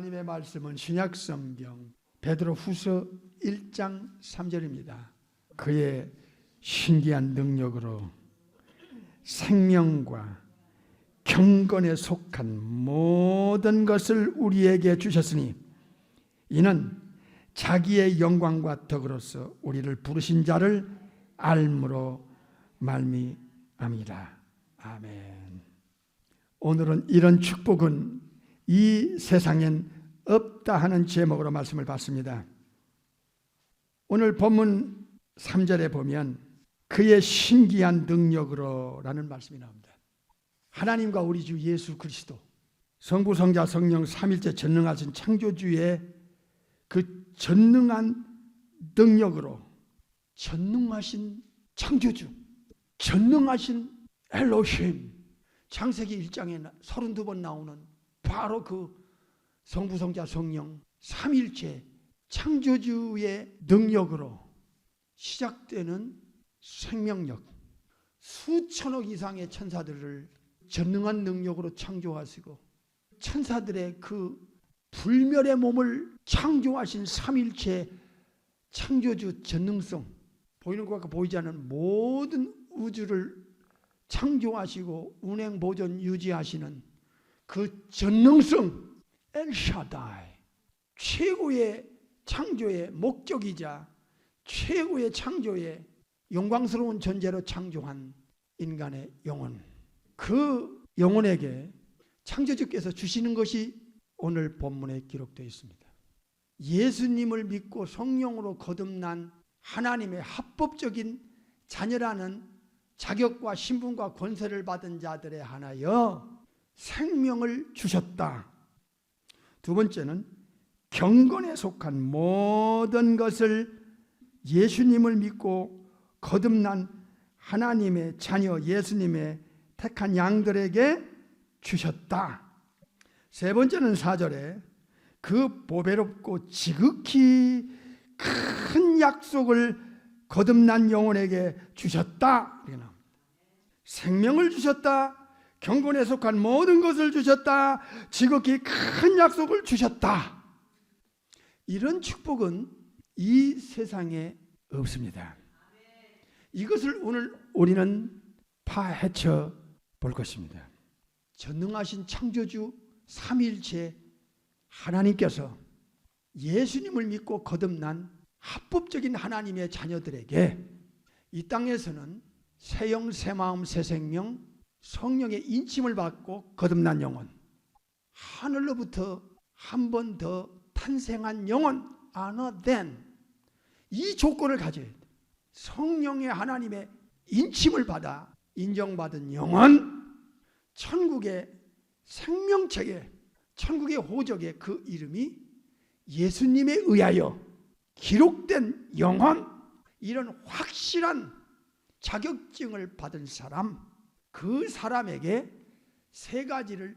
하나님의 말씀은 신약 성경 베드로 후서 1장 3절입니다. 그의 신기한 능력으로 생명과 경건에 속한 모든 것을 우리에게 주셨으니 이는 자기의 영광과 덕으로서 우리를 부르신 자를 알므로 말미암이라. 아멘. 오늘은 이런 축복은 이 세상엔 없다 하는 제목으로 말씀을 받습니다. 오늘 본문 3절에 보면 그의 신기한 능력으로라는 말씀이 나옵니다. 하나님과 우리 주 예수 그리스도 성부 성자 성령 삼일째 전능하신 창조주의 그 전능한 능력으로 전능하신 창조주 전능하신 엘로힘 창세기 1장에 32번 나오는 바로 그 성부 성자 성령 삼일체 창조주의 능력으로 시작되는 생명력 수천억 이상의 천사들을 전능한 능력으로 창조하시고 천사들의 그 불멸의 몸을 창조하신 삼일체 창조주 전능성 보이는 것과 보이지 않는 모든 우주를 창조하시고 운행 보존 유지하시는 그 전능성 엘샤다이 최고의 창조의 목적이자 최고의 창조의 영광스러운 존재로 창조한 인간의 영혼 그 영혼에게 창조주께서 주시는 것이 오늘 본문에 기록되어 있습니다. 예수님을 믿고 성령으로 거듭난 하나님의 합법적인 자녀라는 자격과 신분과 권세를 받은 자들에 한하여 생명을 주셨다. 두 번째는 경건에 속한 모든 것을 예수님을 믿고 거듭난 하나님의 자녀 예수님의 택한 양들에게 주셨다. 세 번째는 사절에 그 보배롭고 지극히 큰 약속을 거듭난 영혼에게 주셨다. 생명을 주셨다. 경건에 속한 모든 것을 주셨다. 지극히 큰 약속을 주셨다. 이런 축복은 이 세상에 없습니다. 이것을 오늘 우리는 파헤쳐 볼 것입니다. 전능하신 창조주 삼일체 하나님께서 예수님을 믿고 거듭난 합법적인 하나님의 자녀들에게 이 땅에서는 새 영 새 마음 새 생명 성령의 인침을 받고 거듭난 영혼 하늘로부터 한 번 더 탄생한 영혼 아너된 이 조건을 가져야 돼. 성령의 하나님의 인침을 받아 인정받은 영혼 천국의 생명책에 천국의 호적에 그 이름이 예수님에 의하여 기록된 영혼 이런 확실한 자격증을 받은 사람 그 사람에게 세 가지를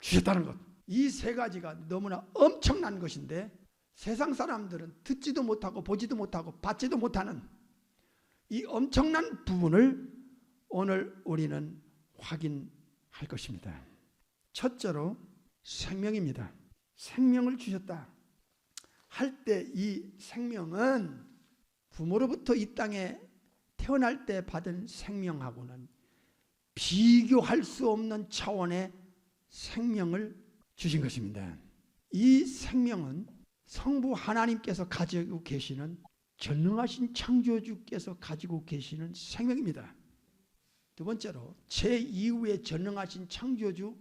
주셨다는 것. 이 세 가지가 너무나 엄청난 것인데 세상 사람들은 듣지도 못하고 보지도 못하고 받지도 못하는 이 엄청난 부분을 오늘 우리는 확인할 것입니다. 첫째로 생명입니다. 생명을 주셨다. 할 때 이 생명은 부모로부터 이 땅에 태어날 때 받은 생명하고는 비교할 수 없는 차원의 생명을 주신 것입니다. 이 생명은 성부 하나님께서 가지고 계시는 전능하신 창조주께서 가지고 계시는 생명입니다. 두 번째로 제 이후에 전능하신 창조주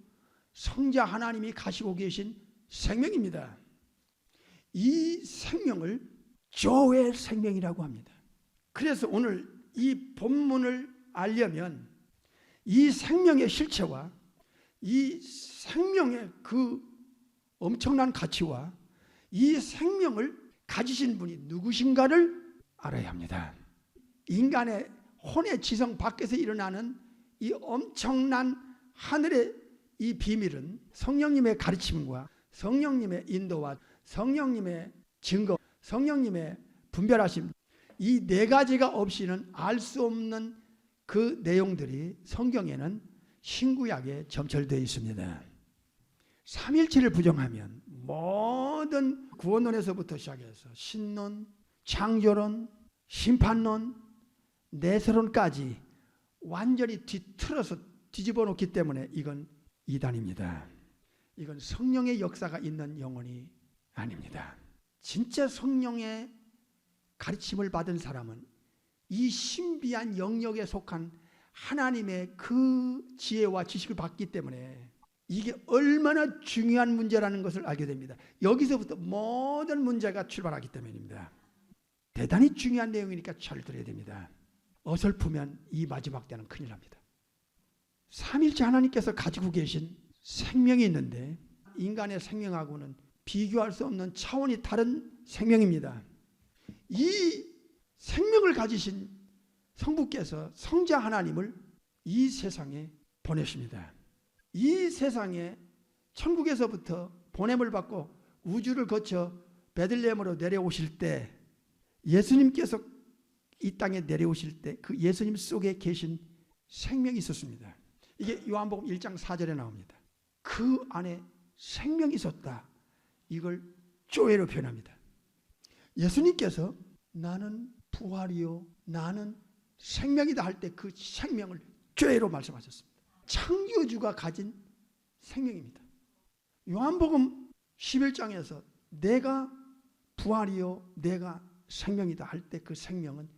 성자 하나님이 가시고 계신 생명입니다. 이 생명을 조의 생명이라고 합니다. 그래서 오늘 이 본문을 알려면 이 생명의 실체와 이 생명의 그 엄청난 가치와 이 생명을 가지신 분이 누구신가를 알아야 합니다. 인간의 혼의 지성 밖에서 일어나는 이 엄청난 하늘의 이 비밀은 성령님의 가르침과 성령님의 인도와 성령님의 증거, 성령님의 분별하심 이 네 가지가 없이는 알 수 없는 그 내용들이 성경에는 신구약에 점철되어 있습니다. 삼일체를 부정하면 모든 구원론에서부터 시작해서 신론, 창조론, 심판론, 내세론까지 완전히 뒤틀어서 뒤집어 놓기 때문에 이건 이단입니다. 이건 성령의 역사가 있는 영혼이 아닙니다. 진짜 성령의 가르침을 받은 사람은 이 신비한 영역에 속한 하나님의 그 지혜와 지식을 받기 때문에 이게 얼마나 중요한 문제라는 것을 알게 됩니다. 여기서부터 모든 문제가 출발하기 때문입니다. 대단히 중요한 내용이니까 잘 들어야 됩니다. 어설프면 이 마지막 때는 큰일 납니다. 삼일째 하나님께서 가지고 계신 생명이 있는데 인간의 생명하고는 비교할 수 없는 차원이 다른 생명입니다. 이 생명을 가지신 성부께서 성자 하나님을 이 세상에 보내십니다. 이 세상에 천국에서부터 보냄을 받고 우주를 거쳐 베들레헴으로 내려오실 때 예수님께서 이 땅에 내려오실 때 그 예수님 속에 계신 생명이 있었습니다. 이게 요한복음 1장 4절에 나옵니다. 그 안에 생명이 있었다. 이걸 조회로 표현합니다. 예수님께서 나는 부활이요 나는 생명이다 할 때 그 생명을 죄로 말씀하셨습니다. 창조주가 가진 생명입니다. 요한복음 11장에서 내가 부활이요 내가 생명이다 할 때 그 생명은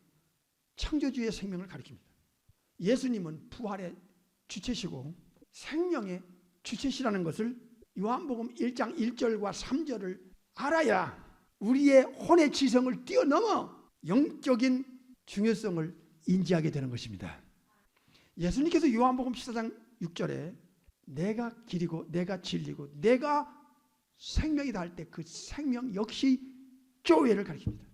창조주의 생명을 가리킵니다. 예수님은 부활의 주체시고 생명의 주체시라는 것을 요한복음 1장 1절과 3절을 알아야 우리의 혼의 지성을 뛰어넘어 영적인 중요성을 인지하게 되는 것입니다. 예수님께서 요한복음 14장 6절에 내가 길이고 내가 진리고 내가 생명이다 할 때 그 생명 역시 교회를 가리킵니다.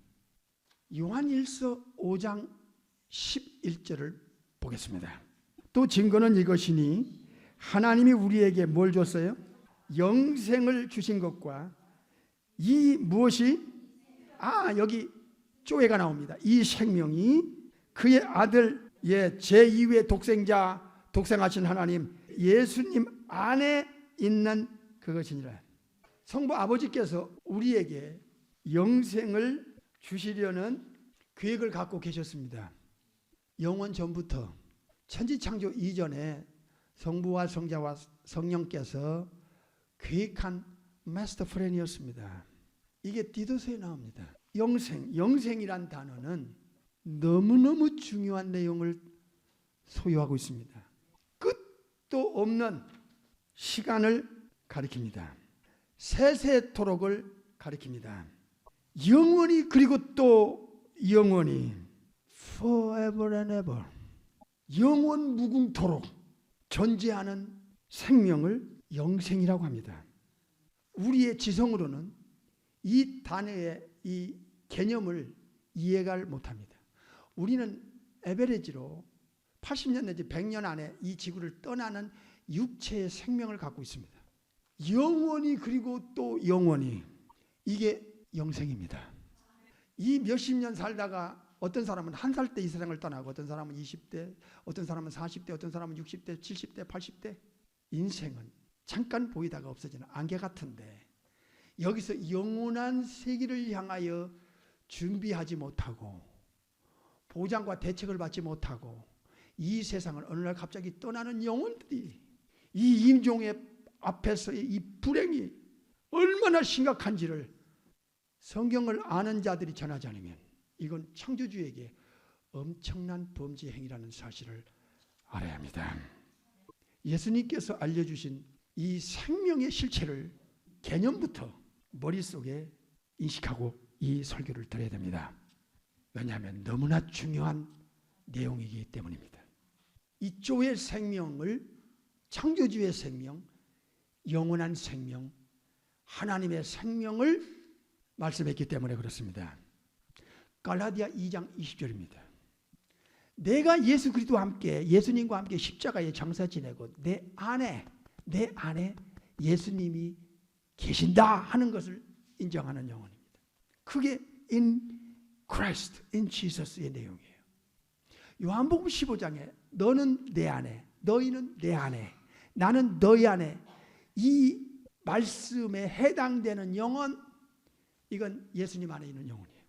요한일서 5장 11절을 보겠습니다. 또 증거는 이것이니 하나님이 우리에게 뭘 줬어요? 영생을 주신 것과 이 무엇이 아 여기 쪼개가 나옵니다. 이 생명이 그의 아들 예 제2의 독생자 독생하신 하나님 예수님 안에 있는 그것이니라. 성부 아버지께서 우리에게 영생을 주시려는 계획을 갖고 계셨습니다. 영원 전부터 천지 창조 이전에 성부와 성자와 성령께서 계획한 마스터 플랜이었습니다. 이게 디도서에 나옵니다. 영생, 영생이란 단어는 너무너무 중요한 내용을 소유하고 있습니다. 끝도 없는 시간을 가리킵니다. 세세토록을 가리킵니다. 영원히 그리고 또 영원히 forever and ever 영원 무궁토록 존재하는 생명을 영생이라고 합니다. 우리의 지성으로는 이 단어의 이 개념을 이해가 못합니다. 우리는 에베레지로 80년 내지 100년 안에 이 지구를 떠나는 육체의 생명을 갖고 있습니다. 영원히 그리고 또 영원히 이게 영생입니다. 이 몇십 년 살다가 어떤 사람은 한 살 때 이 세상을 떠나고 어떤 사람은 20대, 어떤 사람은 40대, 어떤 사람은 60대, 70대, 80대 인생은 잠깐 보이다가 없어지는 안개 같은데 여기서 영원한 세계를 향하여 준비하지 못하고 보장과 대책을 받지 못하고 이 세상을 어느 날 갑자기 떠나는 영혼들이 이 임종의 앞에서의 이 불행이 얼마나 심각한지를 성경을 아는 자들이 전하지 않으면 이건 창조주에게 엄청난 범죄 행위라는 사실을 알아야 합니다. 예수님께서 알려주신 이 생명의 실체를 개념부터 머릿속에 인식하고 이 설교를 들어야 됩니다. 왜냐하면 너무나 중요한 내용이기 때문입니다. 이쪽의 생명을 창조주의 생명, 영원한 생명, 하나님의 생명을 말씀했기 때문에 그렇습니다. 갈라디아 2장 20절입니다. 내가 예수 그리스도와 함께 예수님과 함께 십자가에 장사 지내고 내 안에 내 안에 예수님이 계신다 하는 것을 인정하는 영혼입니다. 그게 in Christ, in Jesus의 내용이에요. 요한복음 15장에 너는 내 안에, 너희는 내 안에, 나는 너희 안에 이 말씀에 해당되는 영혼 이건 예수님 안에 있는 영혼이에요.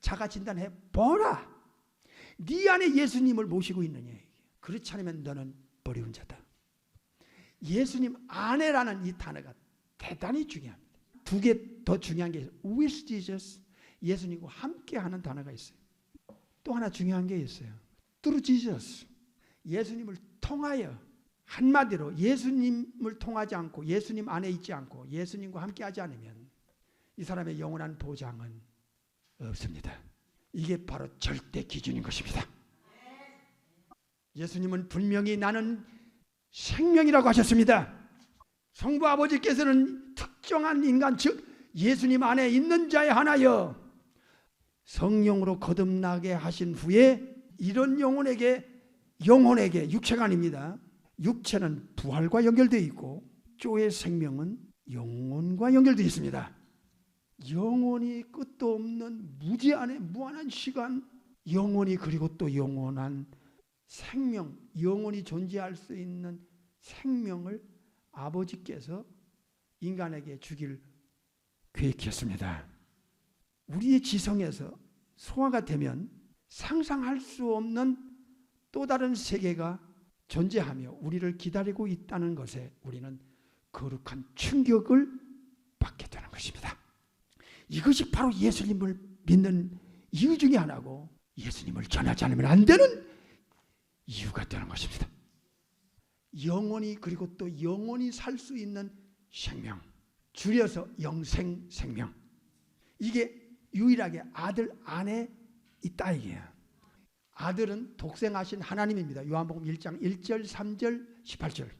자가 진단해 보라. 네 안에 예수님을 모시고 있느냐. 그렇지 않으면 너는 버리운 자다. 예수님 안에라는 이 단어가 대단히 중요합니다. 두 개 더 중요한 게 with Jesus 예수님과 함께하는 단어가 있어요. 또 하나 중요한 게 있어요. through Jesus 예수님을 통하여 한마디로 예수님을 통하지 않고 예수님 안에 있지 않고 예수님과 함께하지 않으면 이 사람의 영원한 보장은 없습니다. 이게 바로 절대 기준인 것입니다. 예수님은 분명히 나는 생명이라고 하셨습니다. 성부 아버지께서는 특정한 인간 즉 예수님 안에 있는 자에 하나여 성령으로 거듭나게 하신 후에 이런 영혼에게 영혼에게 육체가 아닙니다. 육체는 부활과 연결되어 있고 쪼의 생명은 영혼과 연결되어 있습니다. 영혼이 끝도 없는 무제한의 무한한 시간 영혼이 그리고 또 영원한 생명 영혼이 존재할 수 있는 생명을 아버지께서 인간에게 주길 계획했습니다. 우리의 지성에서 소화가 되면 상상할 수 없는 또 다른 세계가 존재하며 우리를 기다리고 있다는 것에 우리는 거룩한 충격을 받게 되는 것입니다. 이것이 바로 예수님을 믿는 이유 중에 하나고 예수님을 전하지 않으면 안 되는 이유가 되는 것입니다. 영원히 그리고 또 영원히 살 수 있는 생명 줄여서 영생 생명 이게 유일하게 아들 안에 있다 이게요. 아들은 독생하신 하나님입니다. 요한복음 1장 1절 3절 18절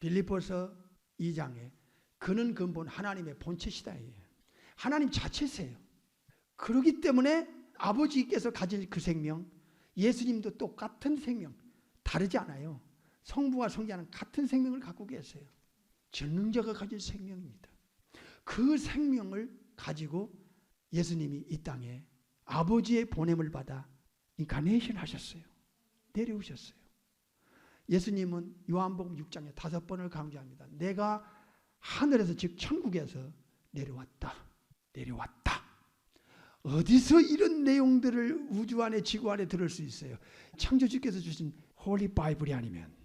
빌립보서 2장에 그는 근본 하나님의 본체시다 이게요. 하나님 자체세요. 그러기 때문에 아버지께서 가진 그 생명 예수님도 똑같은 생명 다르지 않아요. 성부와 성자는 같은 생명을 갖고 계세요. 전능자가 가진 생명입니다. 그 생명을 가지고 예수님이 이 땅에 아버지의 보냄을 받아 인카네이션 하셨어요. 내려오셨어요. 예수님은 요한복음 6장에 다섯 번을 강조합니다. 내가 하늘에서 즉 천국에서 내려왔다. 내려왔다. 어디서 이런 내용들을 우주 안에 지구 안에 들을 수 있어요? 창조주께서 주신 홀리 바이블이 아니면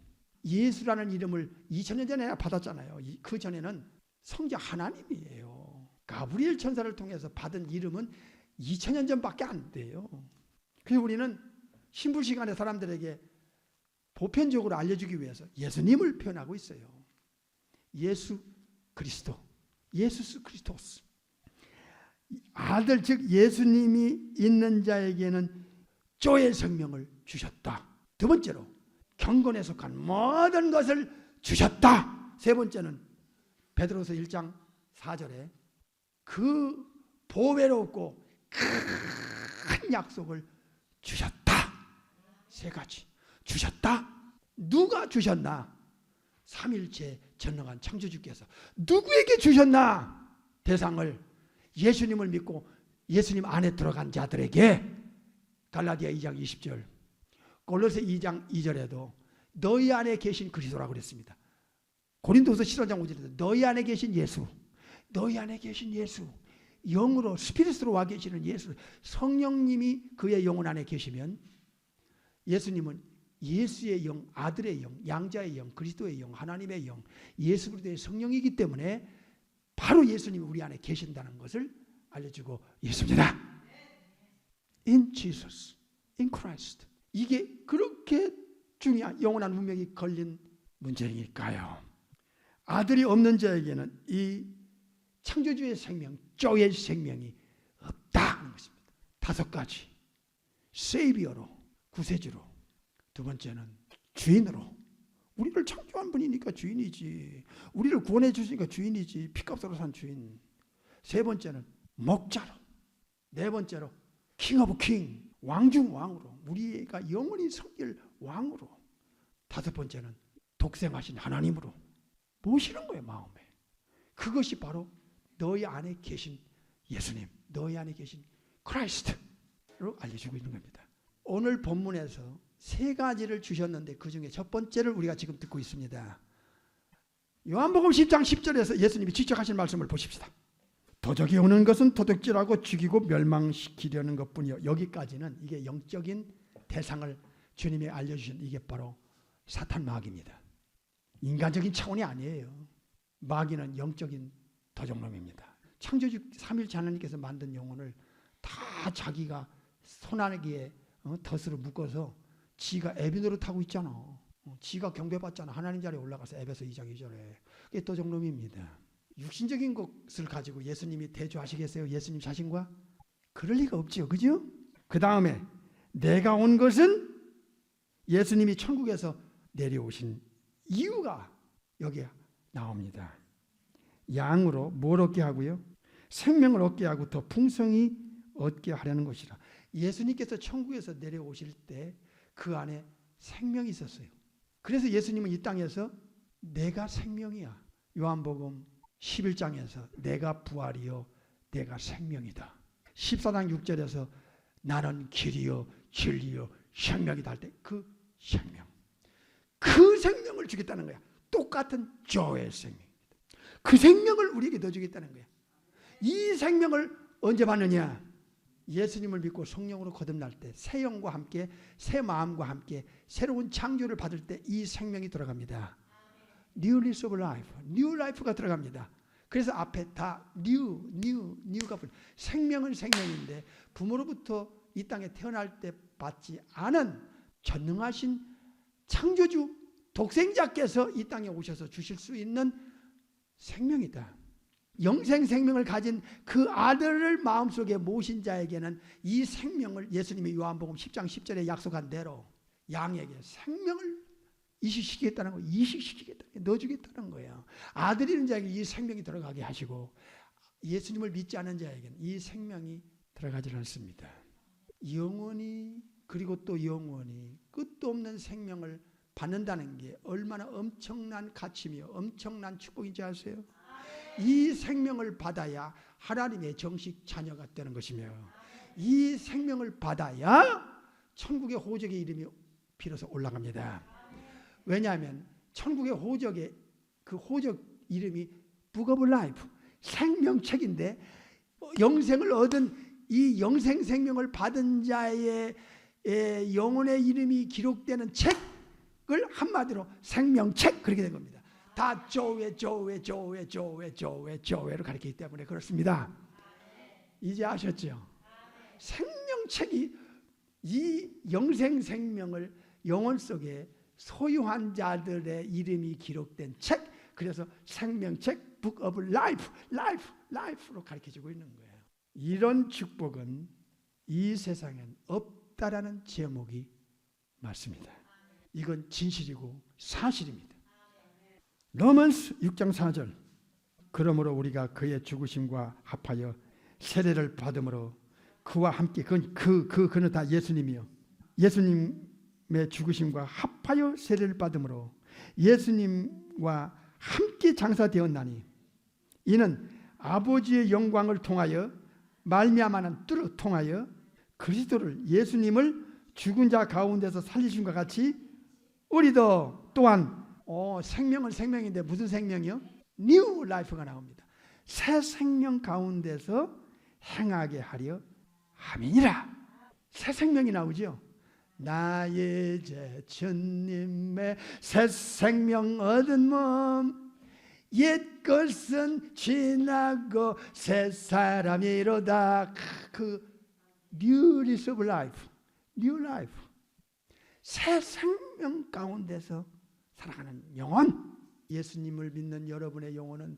예수라는 이름을 2000년 전에 받았잖아요. 그 전에는 성자 하나님이에요. 가브리엘 천사를 통해서 받은 이름은 2000년 전밖에 안 돼요. 그래서 우리는 신불 시간에 사람들에게 보편적으로 알려주기 위해서 예수님을 표현하고 있어요. 예수 그리스도, 예수스 그리스토스. 아들 즉 예수님이 있는 자에게는 조의 생명을 주셨다. 두 번째로 경건에 속한 모든 것을 주셨다. 세 번째는 베드로서 1장 4절에 그 보배롭고 큰 약속을 주셨다. 세 가지 주셨다. 누가 주셨나? 삼일체 전능한 창조주께서 누구에게 주셨나? 대상을 예수님을 믿고 예수님 안에 들어간 자들에게 갈라디아 2장 20절 골로새 2장 2절에도 너희 안에 계신 그리스도라고 그랬습니다. 고린도서 15장 5절에도 너희 안에 계신 예수 너희 안에 계신 예수 영으로 스피릿으로 와 계시는 예수 성령님이 그의 영혼 안에 계시면 예수님은 예수의 영, 아들의 영, 양자의 영, 그리스도의 영, 하나님의 영, 예수 그리스도의 성령이기 때문에 바로 예수님이 우리 안에 계신다는 것을 알려주고 있습니다. In Jesus, in Christ. 이게 그렇게 중요한 영원한 운명이 걸린 문제일까요? 아들이 없는 자에게는 이 창조주의 생명, 쪼의 생명이 없다는 것입니다. 다섯 가지. 세이비어로, 구세주로. 두 번째는 주인으로. 우리를 창조한 분이니까 주인이지. 우리를 구원해 주시니까 주인이지. 피값으로 산 주인. 세 번째는 목자로. 네 번째로 킹 오브 킹. 왕중 왕으로. 우리가 영원히 섬길 왕으로. 다섯 번째는 독생하신 하나님으로. 모시는 거예요, 마음에. 그것이 바로 너희 안에 계신 예수님, 너희 안에 계신 크라이스트로 알려주고 있는 겁니다. 오늘 본문에서 세 가지를 주셨는데 그 중에 첫 번째를 우리가 지금 듣고 있습니다. 요한복음 10장 10절에서 예수님이 직접 하신 말씀을 보십시다. 도적이 오는 것은 도둑질하고 죽이고 멸망시키려는 것뿐이요. 여기까지는 이게 영적인 대상을 주님이 알려주신 이게 바로 사탄 마귀입니다. 인간적인 차원이 아니에요. 마귀는 영적인 도적놈입니다. 창조주 삼일체 하나님께서 만든 영혼을 다 자기가 손안개에 어, 덫으로 묶어서 지가 에비노를 타고 있잖아. 어, 지가 경배받잖아. 하나님 자리에 올라가서 에베소 2장 2절에. 그게 도적놈입니다. 육신적인 것을 가지고 예수님이 대조하시겠어요? 예수님 자신과? 그럴 리가 없지요. 그죠? 그 다음에 내가 온 것은 예수님이 천국에서 내려오신 이유가 여기에 나옵니다. 양으로 뭘 얻게 하고요? 생명을 얻게 하고 더 풍성히 얻게 하려는 것이라. 예수님께서 천국에서 내려오실 때 그 안에 생명이 있었어요. 그래서 예수님은 이 땅에서 내가 생명이야. 요한복음 11장에서 내가 부활이요 내가 생명이다. 14장 6절에서 나는 길이요 진리요 생명이다 할 때 그 생명. 그 생명을 주겠다는 거야. 똑같은 조의 생명입니다. 그 생명을 우리에게 더 주겠다는 거야. 이 생명을 언제 받느냐? 예수님을 믿고 성령으로 거듭날 때 새 영과 함께 새 마음과 함께 새로운 창조를 받을 때 이 생명이 들어갑니다. New lease of life, new life가 들어갑니다. 그래서 앞에 다 new, new, new가 붙. 생명은 생명인데 부모로부터 이 땅에 태어날 때 받지 않은 전능하신 창조주 독생자께서 이 땅에 오셔서 주실 수 있는 생명이다. 영생 생명을 가진 그 아들을 마음속에 모신 자에게는 이 생명을 예수님이 요한복음 10장 10절에 약속한 대로 양에게 생명을 이식시키겠다는 거, 이식시키겠다, 넣어주겠다는 거예요. 아들이는 자에게 이 생명이 들어가게 하시고 예수님을 믿지 않은 자에게는 이 생명이 들어가지 않습니다. 영원히 그리고 또 영원히 끝도 없는 생명을 받는다는 게 얼마나 엄청난 가치며 엄청난 축복인지 아세요? 이 생명을 받아야 하나님의 정식 자녀가 되는 것이며 이 생명을 받아야 천국의 호적의 이름이 비로소 올라갑니다. 왜냐하면 천국의 호적의 그 호적 이름이 of Life 생명책인데 영생을 얻은 이 영생 생명을 받은 자의 의 영혼의 이름이 기록되는 책을 한마디로 생명책 그렇게 된 겁니다. 다 조회 조회 조회 조회 조회 조회로 가르치기 때문에 그렇습니다. 이제 아셨죠? 생명책이 이 영생 생명을 영혼 속에 소유한 자들의 이름이 기록된 책 그래서 생명책 Book of Life Life Life로 가르쳐 주고 있는 거예요. 이런 축복은 이 세상엔 없다라는 제목이 맞습니다. 이건 진실이고 사실입니다. 로마스 6장 4절 그러므로 우리가 그의 죽으심과 합하여 세례를 받음으로 그와 함께 그, 그, 그 그는 다 예수님이요 예수님의 죽으심과 합하여 세례를 받음으로 예수님과 함께 장사되었나니 이는 아버지의 영광을 통하여 말미암아는 뚜루 통하여 그리스도를 예수님을 죽은 자 가운데서 살리심과 같이 우리도 또한 어, 생명은 생명인데 무슨 생명이요? 뉴 라이프가 나옵니다. 새 생명 가운데서 행하게 하려 함이니라. 새 생명이 나오죠. 나의 제천님의 새 생명 얻은 몸, 옛 것은 지나고 새 사람이로다. 그 new lease of life, new life. 새 생명 가운데서 살아가는 영혼. 예수님을 믿는 여러분의 영혼은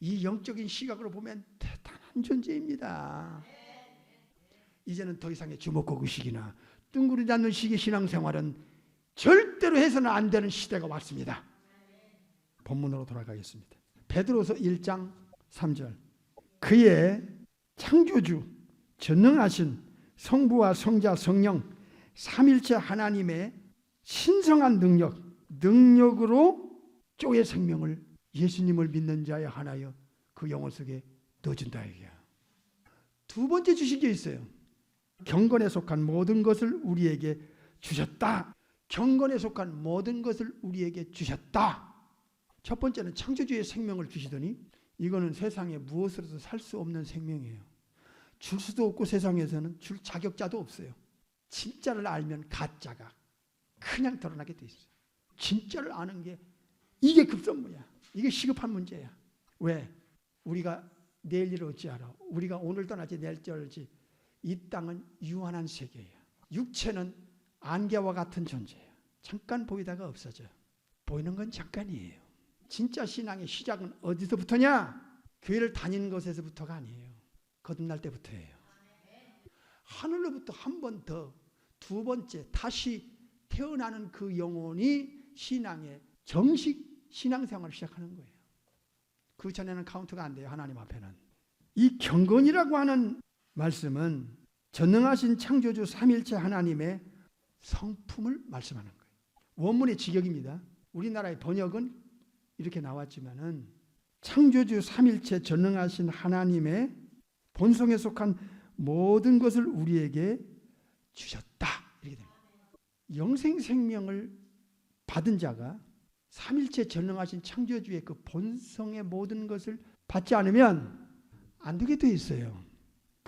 이 영적인 시각으로 보면 대단한 존재입니다. 이제는 더 이상의 주먹고 의식이나 뜬구리 잡는 식의 신앙생활은 절대로 해서는 안 되는 시대가 왔습니다. 본문으로 돌아가겠습니다. 베드로서 1장 3절. 그의 창조주 전능하신 성부와 성자 성령 삼일체 하나님의 신성한 능력 능력으로 쪼의 생명을 예수님을 믿는 자의 하나여 그 영혼 속에 넣어준다 이게야. 두 번째 게 있어요. 경건에 속한 모든 것을 우리에게 주셨다. 경건에 속한 모든 것을 우리에게 주셨다. 첫 번째는 창조주의 생명을 주시더니 이거는 세상에 무엇으로도 살 수 없는 생명이에요. 줄 수도 없고 세상에서는 줄 자격자도 없어요. 진짜를 알면 가짜가 그냥 드러나게 돼 있어요. 진짜를 아는 게 이게 급선무야. 이게 시급한 문제야. 왜? 우리가 내일 일을 어찌 알아? 우리가 오늘 떠나지 내일 쩔지. 이 땅은 유한한 세계예요. 육체는 안개와 같은 존재예요. 잠깐 보이다가 없어져. 보이는 건 잠깐이에요. 진짜 신앙의 시작은 어디서부터냐? 교회를 다니는 것에서부터가 아니에요. 거듭날 때부터예요. 하늘로부터 한 번 더, 두 번째 다시 태어나는 그 영혼이 신앙의 정식 신앙생활을 시작하는 거예요. 그 전에는 카운트가 안 돼요. 하나님 앞에는. 이 경건이라고 하는 말씀은 전능하신 창조주 삼일체 하나님의 성품을 말씀하는 거예요. 원문의 직역입니다. 우리나라의 번역은 이렇게 나왔지만은 창조주 삼일체 전능하신 하나님의 본성에 속한 모든 것을 우리에게 주셨다. 이렇게 됩니다. 영생 생명을 받은 자가 삼일체 전능하신 창조주의 그 본성의 모든 것을 받지 않으면 안 되게 돼 있어요.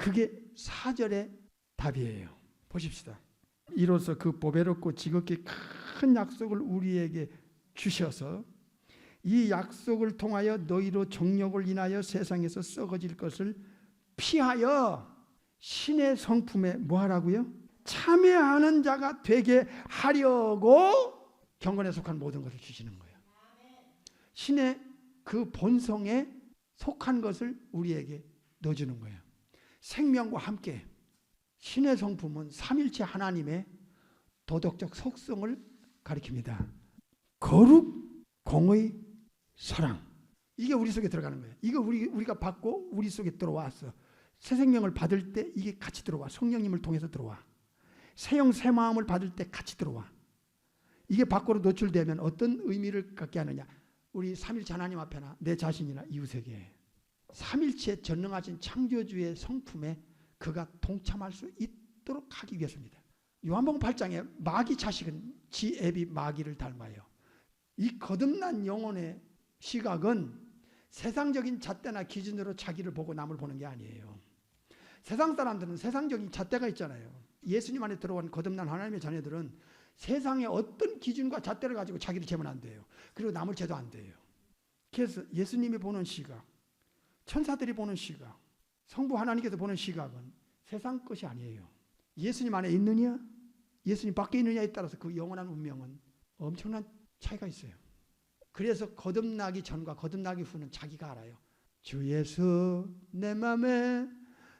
그게 사절의 답이에요. 보십시다. 이로써 그 보배롭고 지극히 큰 약속을 우리에게 주셔서 이 약속을 통하여 너희로 정력을 인하여 세상에서 썩어질 것을 피하여 신의 성품에 뭐 하라고요? 참여하는 자가 되게 하려고 경건에 속한 모든 것을 주시는 거예요. 신의 그 본성에 속한 것을 우리에게 넣어주는 거예요. 생명과 함께 신의 성품은 삼일체 하나님의 도덕적 속성을 가리킵니다. 거룩, 공의, 사랑. 이게 우리 속에 들어가는 거예요. 이거 우리 우리가 받고 우리 속에 들어왔어. 새 생명을 받을 때 이게 같이 들어와. 성령님을 통해서 들어와. 새 영 새 마음을 받을 때 같이 들어와. 이게 밖으로 노출되면 어떤 의미를 갖게 하느냐? 우리 삼일체 하나님 앞에나 내 자신이나 이웃에게 삼일체 전능하신 창조주의 성품에 그가 동참할 수 있도록 하기 위해서입니다. 요한복음 8장에 마귀 자식은 지 애비 마귀를 닮아요. 이 거듭난 영혼의 시각은 세상적인 잣대나 기준으로 자기를 보고 남을 보는 게 아니에요. 세상 사람들은 세상적인 잣대가 있잖아요. 예수님 안에 들어온 거듭난 하나님의 자녀들은 세상의 어떤 기준과 잣대를 가지고 자기를 재면 안 돼요. 그리고 남을 재도 안 돼요. 그래서 예수님이 보는 시각, 천사들이 보는 시각, 성부 하나님께서 보는 시각은 세상 것이 아니에요. 예수님 안에 있느냐, 예수님 밖에 있느냐에 따라서 그 영원한 운명은 엄청난 차이가 있어요. 그래서 거듭나기 전과 거듭나기 후는 자기가 알아요. 주 예수 내 맘에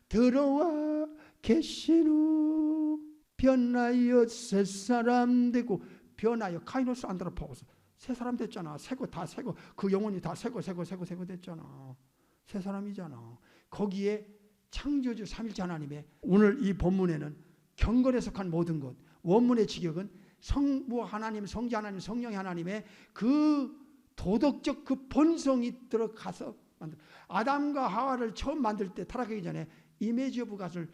들어와 계신 후 변하여 새 사람 되고 변하여 카이노스 안드로파고서 새 사람 됐잖아. 새고 다 새고 그 영혼이 다 새고 새고 새고 새고 됐잖아. 새 사람이잖아. 거기에 창조주 삼일째 하나님의 오늘 이 본문에는 경건에 속한 모든 것 원문의 직역은 성부 하나님, 성자 하나님, 성령 하나님의 그 도덕적 그 본성이 들어가서 만들. 아담과 하와를 처음 만들 때 타락하기 전에 이미지 오브 갓을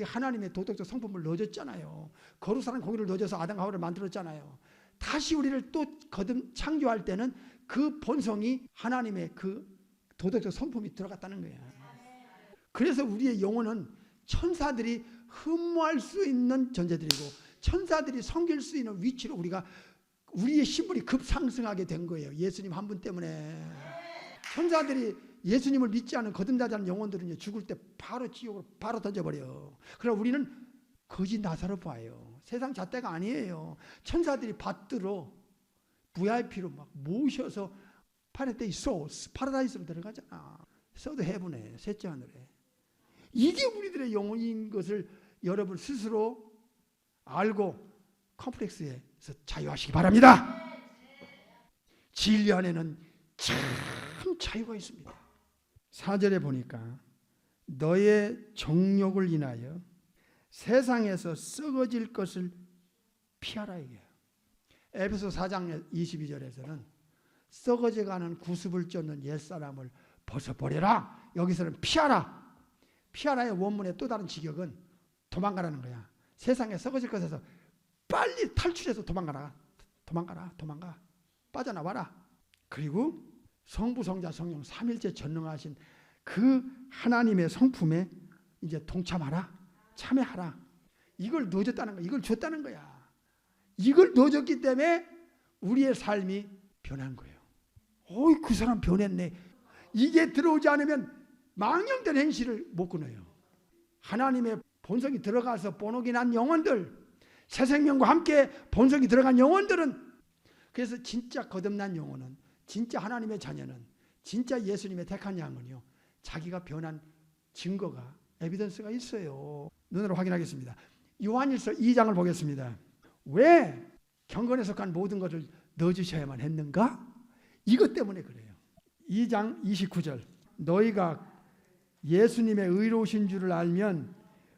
하나님의 도덕적 성품을 넣어줬잖아요. 거룩사랑 공의를 넣어줘서 아담과 하와를 만들었잖아요. 다시 우리를 또 거듭 창조할 때는 그 본성이 하나님의 그 도덕적 성품이 들어갔다는 거예요. 그래서 우리의 영혼은 천사들이 흠모할 수 있는 존재들이고 천사들이 섬길 수 있는 위치로 우리가 우리의 신분이 급상승하게 된 거예요. 예수님 한 분 때문에. 천사들이 예수님을 믿지 않은 거듭나지 않은 영혼들은 죽을 때 바로 지옥으로 바로 던져버려. 그럼 우리는 거짓 나사로 봐요. 세상 잣대가 아니에요. 천사들이 받들어 VIP로 막 모셔서 파라데이 소스, 파라다이스로 들어가잖아. 서드 해븐에, 셋째 하늘에. 이게 우리들의 영혼인 것을 여러분 스스로 알고 컴플렉스에서 자유하시기 바랍니다. 진리 안에는 참 자유가 있습니다. 사절에 보니까 너의 정욕을 인하여 세상에서 썩어질 것을 피하라 이게요. 에베소 4장 22절에서는 썩어져가는 구습을 쫓는 옛사람을 벗어버려라. 여기서는 피하라. 피하라의 원문의 또 다른 직역은 도망가라는 거야. 세상에 썩어질 것에서 빨리 탈출해서 도망가라. 도망가라. 도망가. 빠져나와라. 그리고 성부 성자 성령 삼일째 전능하신 그 하나님의 성품에 이제 동참하라 참여하라 이걸 넣어줬다는 거야 이걸 줬다는 거야 이걸 넣어줬기 때문에 우리의 삶이 변한 거예요 어이 그 사람 변했네. 이게 들어오지 않으면 망령된 행실을 못 끊어요. 하나님의 본성이 들어가서 본옥이 난 영혼들 새 생명과 함께 본성이 들어간 영혼들은 그래서 진짜 거듭난 영혼은 진짜 하나님의 자녀는 진짜 예수님의 택한 양은요 자기가 변한 증거가 에비던스가 있어요. 눈으로 확인하겠습니다. 요한일서 2장을 보겠습니다. 왜 경건에 속한 모든 것을 넣어주셔야만 했는가 이것 때문에 그래요 2장 29절 너희가 예수님의 의로우신 줄을 알면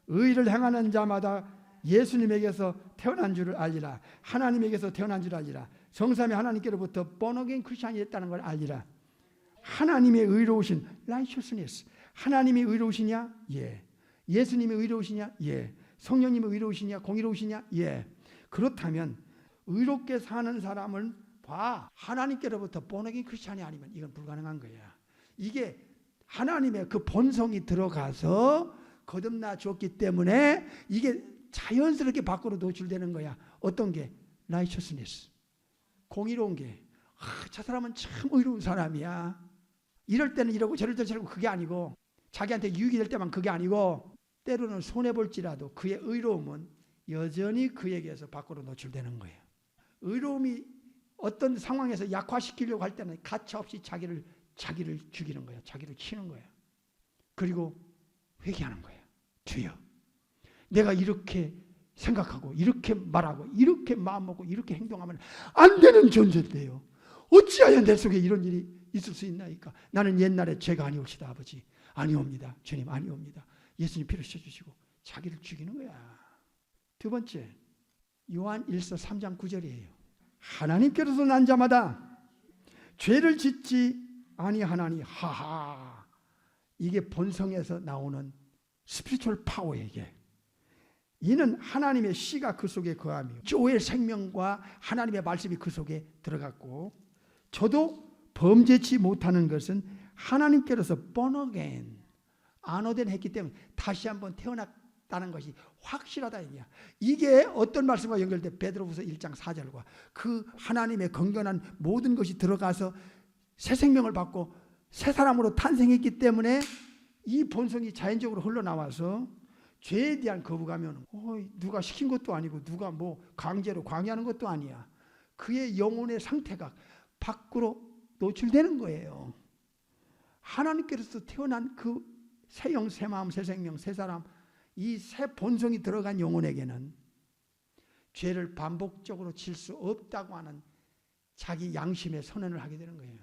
의를 행하는 자마다 예수님에게서 태어난 줄을 알리라. 하나님에게서 태어난 줄을 알리라. 성삼위 하나님께로부터 번어겐 크리스천이 됐다는 걸 알리라. 하나님의 의로우신 righteousness. 하나님이 의로우시냐? 예. 예수님이 의로우시냐? 예. 성령님이 의로우시냐? 공의로우시냐? 예. 그렇다면 의롭게 사는 사람은 봐. 하나님께로부터 번어겐 크리스천이 아니면 이건 불가능한 거야. 이게 하나님의 그 본성이 들어가서 거듭나 줬기 때문에 이게 자연스럽게 밖으로 노출되는 거야. 어떤 게? righteousness. 공의로운 게. 아, 저 사람은 참 의로운 사람이야. 이럴 때는 이러고 저럴 때는 저러고 그게 아니고 자기한테 유익이 될 때만 그게 아니고 때로는 손해볼지라도 그의 의로움은 여전히 그에게서 밖으로 노출되는 거예요. 의로움이 어떤 상황에서 약화시키려고 할 때는 가차없이 자기를 자기를 죽이는 거예요. 자기를 치는 거예요. 그리고 회개하는 거예요. 주여. 내가 이렇게 생각하고 이렇게 말하고 이렇게 마음먹고 이렇게 행동하면 안 되는 존재인데요. 어찌하여 내 속에 이런 일이 있을 수 있나이까? 나는 옛날에 죄가 아니옵시다 아버지. 아니옵니다. 주님 아니옵니다. 예수님 피를 씻어주시고 자기를 죽이는 거야. 두 번째 요한 1서 3장 9절이에요. 하나님께로서 난 자마다 죄를 짓지 아니하나니 하하. 이게 본성에서 나오는 스피리추얼 파워에게. 이는 하나님의 씨가 그 속에 거하며 조의 생명과 하나님의 말씀이 그 속에 들어갔고 저도 범죄치 못하는 것은 하나님께로서 번어겐 안어된 했기 때문에 다시 한번 태어났 다는 것이 확실하다 이야. 이게 어떤 말씀과 연결돼 베드로후서 1장 4절과 그 하나님의 건전한 모든 것이 들어가서 새 생명을 받고 새 사람으로 탄생했기 때문에 이 본성이 자연적으로 흘러나와서 죄에 대한 거부감은 어, 누가 시킨 것도 아니고 누가 뭐 강제로 강요하는 것도 아니야. 그의 영혼의 상태가 밖으로 노출되는 거예요. 하나님께서 태어난 그 새 영, 새 마음, 새 생명, 새 사람 이 새 본성이 들어간 영혼에게는 죄를 반복적으로 질 수 없다고 하는 자기 양심의 선언을 하게 되는 거예요.